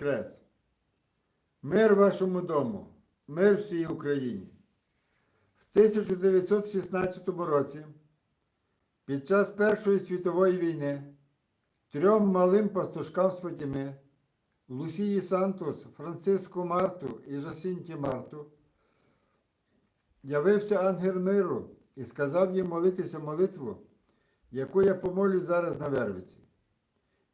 Воскрес! Мир вашому дому, мир всій Україні. В 1916 році, під час Першої світової війни, трьом малим пастушкам з Фатіми, Лусії Сантос, Франциско Марту і Жасінті Марту, явився ангел миру і сказав їм молитися молитву, яку я помолю зараз на Вервиці.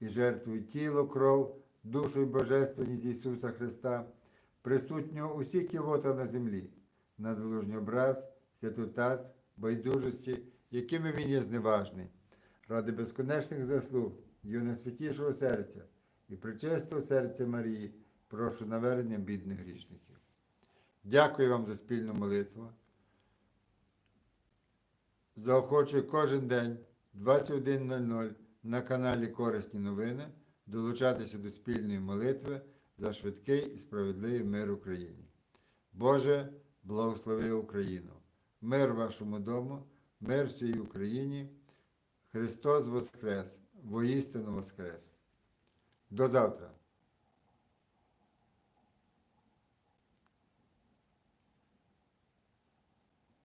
і жертвую тіло, кров, душу і божественність Ісуса Христа, присутнього усі ківота на землі, надолужній образ, святу таз, байдужості, якими він є зневажний. Ради безконечних заслуг, його найсвятішого серця і причистого серця Марії, прошу навернення бідних грішників. Дякую вам за спільну молитву. Заохочую кожен день 21.00 на каналі Корисні новини долучатися до спільної молитви за швидкий і справедливий мир Україні. Боже, благослови Україну! Мир вашому дому, мир всій Україні. Христос Воскрес! Воістину Воскрес! До завтра!